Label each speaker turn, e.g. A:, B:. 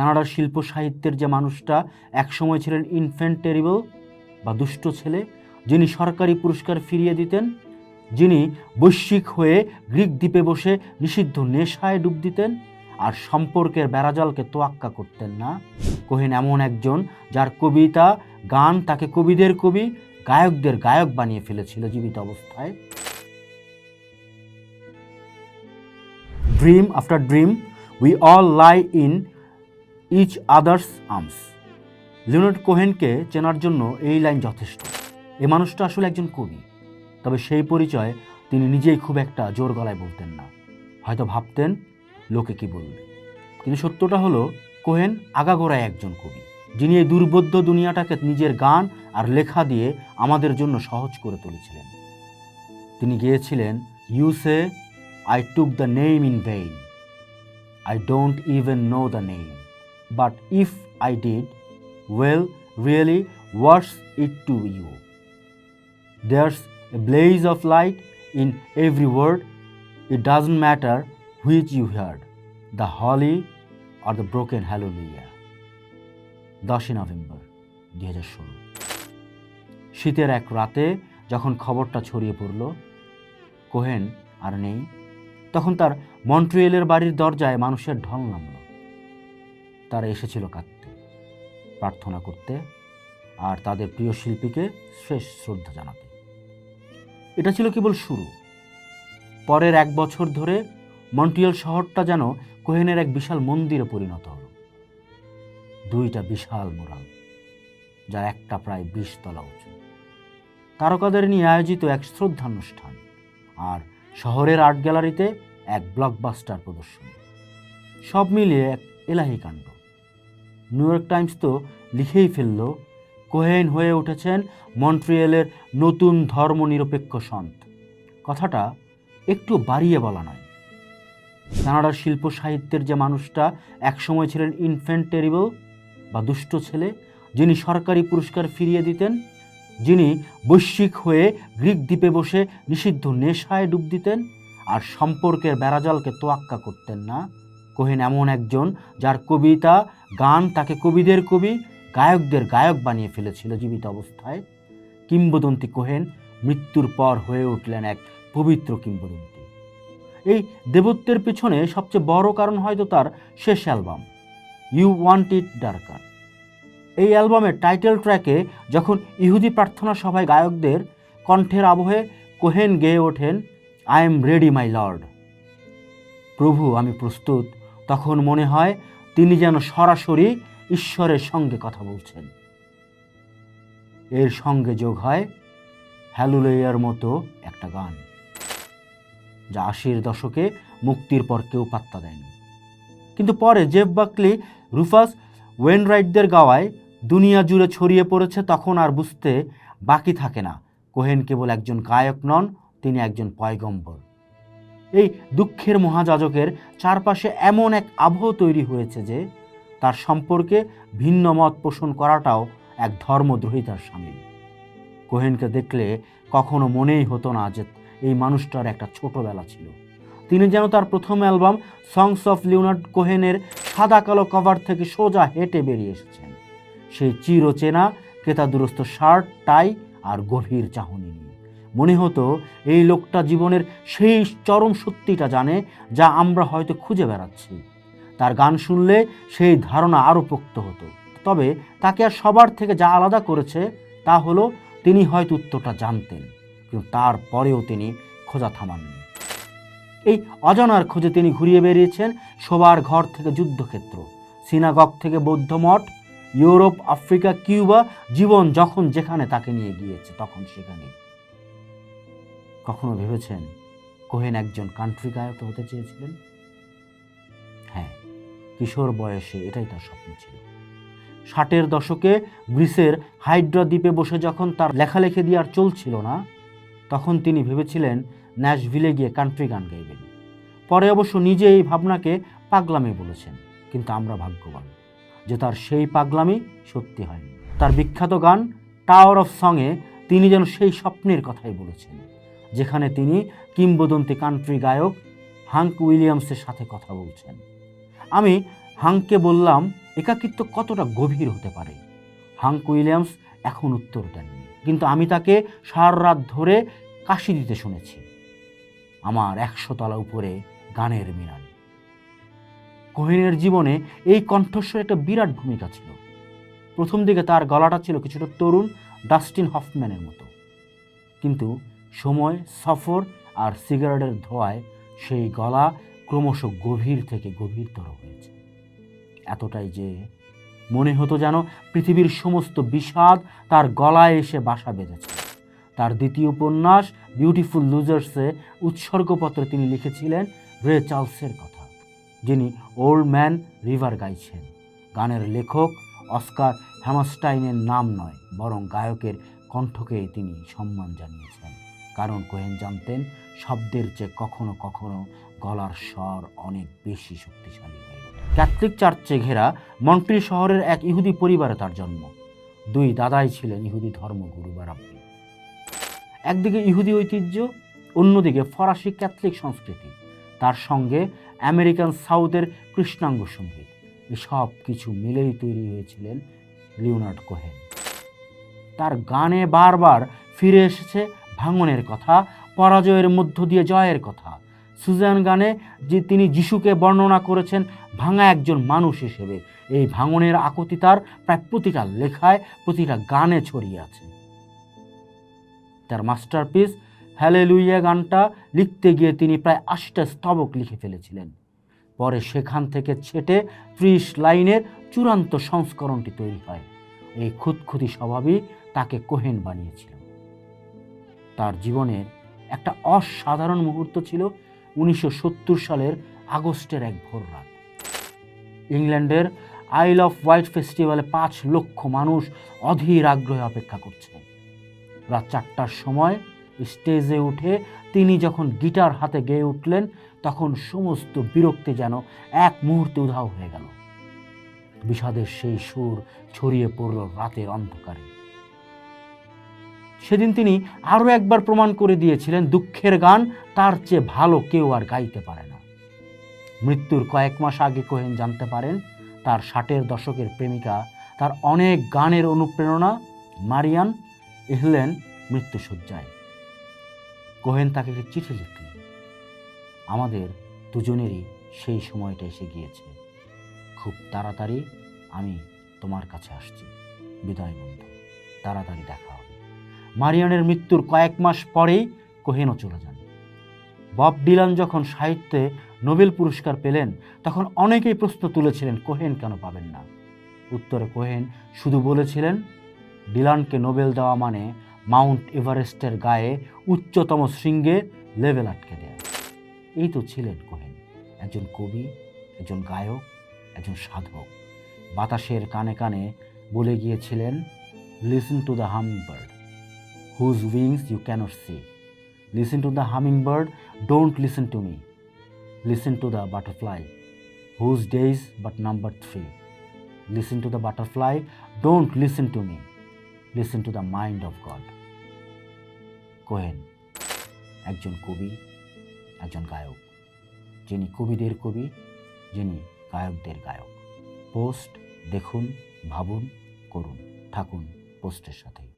A: কানাডার শিল্প সাহিত্যের যে মানুষটা একসময় ছিলেন ইনফ্যান্ট টেরিবল বা দুষ্ট ছেলে, যিনি সরকারি পুরস্কার ফিরিয়ে দিতেন, যিনি বৈশ্বিক হয়ে গ্রিক দ্বীপে বসে নিষিদ্ধ নেশায় ডুব দিতেন আর সম্পর্কের বেড়াজালকে তোয়াক্কা করতেন না। কোহেন এমন একজন যার কবিতা, গান তাকে কবিদের কবি, গায়কদের গায়ক বানিয়ে ফেলেছিল জীবিত অবস্থায়। Dream after dream we all lie in each others arms. Leonard কোহেনকে চেনার জন্য এই লাইন যথেষ্ট। এ মানুষটা আসলে একজন কবি, তবে সেই পরিচয় তিনি নিজেই খুব একটা জোর গলায় বলতেন না। হয়তো ভাবতেন, লোকে কি বলবে? কিন্তু সত্যটা হলো, কোহেন আগাগোড়ায় একজন কবি, যিনি এই দুর্বোধ্য দুনিয়াটাকে নিজের গান আর লেখা দিয়ে আমাদের জন্য সহজ করে তুলেছিলেন। তিনি গিয়েছিলেন, you say, I took the name in vain, I don't even know the name. But if I did, well, really, what's it to you? There's a blaze of light in every word. It doesn't matter which you heard, the holy or the broken hallelujah. দশই November দুই হাজার ষোলো শীতের এক রাতে যখন খবরটা ছড়িয়ে পড়ল কোহেন আর নেই তখন তার মন্ট্রিয়েলের বাড়ির দরজায় মানুষের ঢল নামল তারা এসেছিল কাঁদতে। প্রার্থনা করতে আর তাদের প্রিয় শিল্পীকে শেষ শ্রদ্ধা জানাতে। এটা ছিল কেবল শুরু। পরের এক বছর ধরে মন্ট্রিয়েল শহরটা যেন কোহেনের এক বিশাল মন্দিরে পরিণত হলো। দুইটা বিশাল মোরাল যার একটা প্রায় বিশ তলা উঁচু। তারকাদের নিয়ে আয়োজিত এক শ্রদ্ধানুষ্ঠান আর শহরের আর্ট গ্যালারিতে এক ব্লকবাস্টার প্রদর্শনী। সব মিলিয়ে এক এলাহি কাণ্ড। নিউ ইয়র্ক টাইমস তো লিখেই ফেলল কোহেন হয়ে উঠেছেন মন্ট্রিয়েলের নতুন ধর্মনিরপেক্ষ সন্ত। কথাটা একটু বাড়িয়ে বলা নয়। কানাডার শিল্প সাহিত্যের যে মানুষটা একসময় ছিলেন ইনফ্যান্ট টেরিবল বা দুষ্ট ছেলে, যিনি সরকারি পুরস্কার ফিরিয়ে দিতেন, যিনি বৈশ্বিক হয়ে গ্রিক দ্বীপে বসে নিষিদ্ধ নেশায় ডুব দিতেন, আর সম্পর্কের বেড়াজালকে তোয়াক্কা করতেন না কোহেন এমন একজন যার কবিতা, গান তাকে কবিদের কবি, গায়কদের গায়ক বানিয়ে ফেলেছিল জীবিত অবস্থায়। কিংবদন্তি কোহেন, মৃত্যুর পর হয়ে উঠলেন এক পবিত্র কিংবদন্তি। এই দেবত্বের পিছনে সবচেয়ে বড় কারণ হয়তো তার শেষ album you want it darker এই অ্যালবামের টাইটেল ট্র্যাকে যখন ইহুদি প্রার্থনা সভায় গায়কদের কণ্ঠের আবহে কোহেন গেয়ে ওঠেন I am ready my lord প্রভু, আমি প্রস্তুত। তখন মনে হয় তিনি যেন সরাসরি ঈশ্বরের সঙ্গে কথা বলছেন। এর সঙ্গে যোগ হয় হ্যালুলেয়ার মতো একটা গান, যা আশির দশকে মুক্তির পর কেউ পাত্তা দেয়নি। কিন্তু পরে জেফ বাকলি, রুফাস ওয়েনরাইটদের গাওয়ায় দুনিয়া জুড়ে ছড়িয়ে পড়েছে তখন আর বুঝতে বাকি থাকে না। কোহেন কেবল একজন গায়ক নন, তিনি একজন পয়গম্বর। এই দুঃখের মহাযাজকের চারপাশে এমন এক আবহ তৈরি হয়েছে যে তার সম্পর্কে ভিন্ন মত পোষণ করাটাও এক ধর্মদ্রোহিতার সামিল। কোহেনকে দেখলে কখনো মনেই হতো না যে এই মানুষটার একটা ছোটবেলা ছিল। তিনি যেন তার প্রথম অ্যালবাম সংস অফ লিওনার্ড কোহেনের সাদা কালো কভার থেকে সোজা হেঁটে বেরিয়ে এসেছেন। সেই চিরচেনা কেতাদুরস্ত শার্ট, টাই আর গভীর চাহনি নিয়ে। মনে হতো এই লোকটা জীবনের সেই চরম সত্যিটা জানে, যা আমরা হয়তো খুঁজে বেড়াচ্ছি। তার গান শুনলে সেই ধারণা আরও পোক্ত হতো। তবে তাকে আর সবার থেকে যা আলাদা করেছে, তা হলো তিনি হয়তো উত্তরটা জানতেন, কিন্তু তারপরেও তিনি খোঁজা থামাননি। এই অজানার খোঁজে তিনি ঘুরিয়ে বেরিয়েছেন শোবার ঘর থেকে যুদ্ধক্ষেত্র, সিনাগগ থেকে বৌদ্ধ মঠ, ইউরোপ, আফ্রিকা, কিউবা, জীবন যখন যেখানে তাকে নিয়ে গিয়েছে, তখন সেখানে। কখনো ভেবেছেন কোহেন একজন কান্ট্রি গায়ক হতে চেয়েছিলেন? হ্যাঁ কিশোর বয়সে এটাই তার স্বপ্ন ছিল। ষাটের দশকে গ্রিসের হাইড্রা দ্বীপে বসে যখন তার লেখালেখি দিয়ে আর চলছিল না, তখন তিনি ভেবেছিলেন ন্যাশভিলে গিয়ে কান্ট্রি গান গাইবেন। পরে অবশ্য নিজে এই ভাবনাকে পাগলামি বলেছেন, কিন্তু আমরা ভাগ্যবান যে তার সেই পাগলামি সত্যি হয়নি। তার বিখ্যাত গান টাওয়ার অফ সঙে তিনি যেন সেই স্বপ্নের কথাই বলেছেন। যেখানে তিনি কিংবদন্তি কান্ট্রি গায়ক হাঙ্ক উইলিয়ামসের সাথে কথা বলছেন। আমি হাংকে বললাম, একাকিত্ব কতটা গভীর হতে পারে? হাঙ্ক উইলিয়ামস এখন উত্তর দেননি, কিন্তু আমি তাকে সার রাত ধরে কাশি দিতে শুনেছি। আমার একশো তলা উপরে গানের মিনাল কোহিনের জীবনে এই কণ্ঠস্বর একটা বিরাট ভূমিকা ছিল। প্রথম দিকে তার গলাটা ছিল কিছুটা তরুণ, ডাস্টিন হফম্যানের মতো। কিন্তু সময়, সফর আর সিগারেটের ধোঁয়ায় সেই গলা ক্রমশ গভীর থেকে গভীরতর হয়েছে। এতটাই যে মনে হতো যেন পৃথিবীর সমস্ত বিষাদ তার গলায় এসে বাসা বেঁধেছে। তার দ্বিতীয় উপন্যাস বিউটিফুল লুজার্সে উৎসর্গপত্রে তিনি লিখেছিলেন রে চার্লসের কথা, যিনি ওল্ড ম্যান রিভার গাইছেন। গানের লেখক অস্কার হ্যামাস্টাইনের নাম নয়, বরং গায়কের কণ্ঠকে তিনি সম্মান জানিয়েছেন। কারণ কোহেন জানতেন, শব্দের চেয়ে কখনো কখনো গলার স্বর অনেক বেশি শক্তিশালী হয়ে ক্যাথলিক চার্চে ঘেরা মন্ট্রি শহরের এক ইহুদি পরিবারে তার জন্ম। দুই দাদাই ছিলেন ইহুদি ধর্মগুরু বা রাব্বি। একদিকে ইহুদি ঐতিহ্য, অন্যদিকে ফরাসি ক্যাথলিক সংস্কৃতি। তার সঙ্গে আমেরিকান সাউথের কৃষ্ণাঙ্গ সংগীত। এসব কিছু মিলেই তৈরি হয়েছিলেন লিওনার্ড কোহেন। তার গানে বারবার ফিরে এসেছে ভাঙনের কথা, পরাজয়ের মধ্য দিয়ে জয়ের কথা। সুজান গানে যে তিনি যিশুকে বর্ণনা করেছেন, ভাঙা একজন মানুষ হিসেবে। এই ভাঙনের আকুতি তার প্রায় প্রতিটা লেখায়, প্রতিটা গানে ছড়িয়ে আছে। তার মাস্টারপিস হ্যালে লুইয়া গানটা লিখতে গিয়ে তিনি প্রায় আশিটা স্তবক লিখে ফেলেছিলেন। পরে সেখান থেকে ছেটে ত্রিশ লাইনের চূড়ান্ত সংস্করণটি তৈরি হয়। এই খুঁতখুঁতি স্বভাবই তাকে কোহেন বানিয়েছিল। তার জীবনের একটা অসাধারণ মুহূর্ত ছিল উনিশশো সত্তর সালের আগস্টের এক ভোর রাত। ইংল্যান্ডের আইল অফ হোয়াইট ফেস্টিভ্যালে পাঁচ লক্ষ মানুষ অধীর আগ্রহে অপেক্ষা করছে। রাত চারটার সময় স্টেজে উঠে তিনি যখন গিটার হাতে গেয়ে উঠলেন, তখন সমস্ত বিরক্তি যেন এক মুহূর্তে উধাও হয়ে গেল। বিষাদের সেই সুর ছড়িয়ে পড়ল রাতের অন্ধকারে। সেদিন তিনি আরও একবার প্রমাণ করে দিয়েছিলেন দুঃখের গান, তার চেয়ে ভালো কেউ আর গাইতে পারে না। মৃত্যুর কয়েক মাস আগে কোহেন জানতে পারেন, তার ষাটের দশকের প্রেমিকা, তার অনেক গানের অনুপ্রেরণা, মারিয়ান এহলেন মৃত্যুসজ্জায় কোহেন তাকে একটি চিঠি লিখলেন। আমাদের দুজনেরই সেই সময়টা এসে গিয়েছে। খুব তাড়াতাড়ি আমি তোমার কাছে আসছি। বিদায় বন্ধু। তাড়াতাড়ি দেখা মারিয়ানের মৃত্যুর কয়েক মাস পরেই কোহেনও চলে যান। বব ডিলান যখন সাহিত্যে নোবেল পুরস্কার পেলেন, তখন অনেকেই প্রশ্ন তুলেছিলেন, কোহেন কেন পাবেন না? উত্তরে কোহেন শুধু বলেছিলেন, ডিলানকে নোবেল দেওয়া মানে মাউন্ট এভারেস্টের গায়ে উচ্চতম শৃঙ্গে লেভেল আটকে দেয়া। এই তো ছিলেন কোহেন, একজন কবি, একজন গায়ক, একজন সাধক। বাতাসের কানে কানে বলে গিয়েছিলেন listen to the humming bird wings you cannot C listen to the humming bird don't listen to me listen to the butterfly whose days but number three listen to the butterfly don't listen to me listen to the mind of god Cohen, একজন কবি, একজন গায়ক, যিনি কবিদের কবি, যিনি গায়কদের গায়ক। পোস্ট দেখুন, ভাবুন, করুন, থাকুন পোস্টের সাথে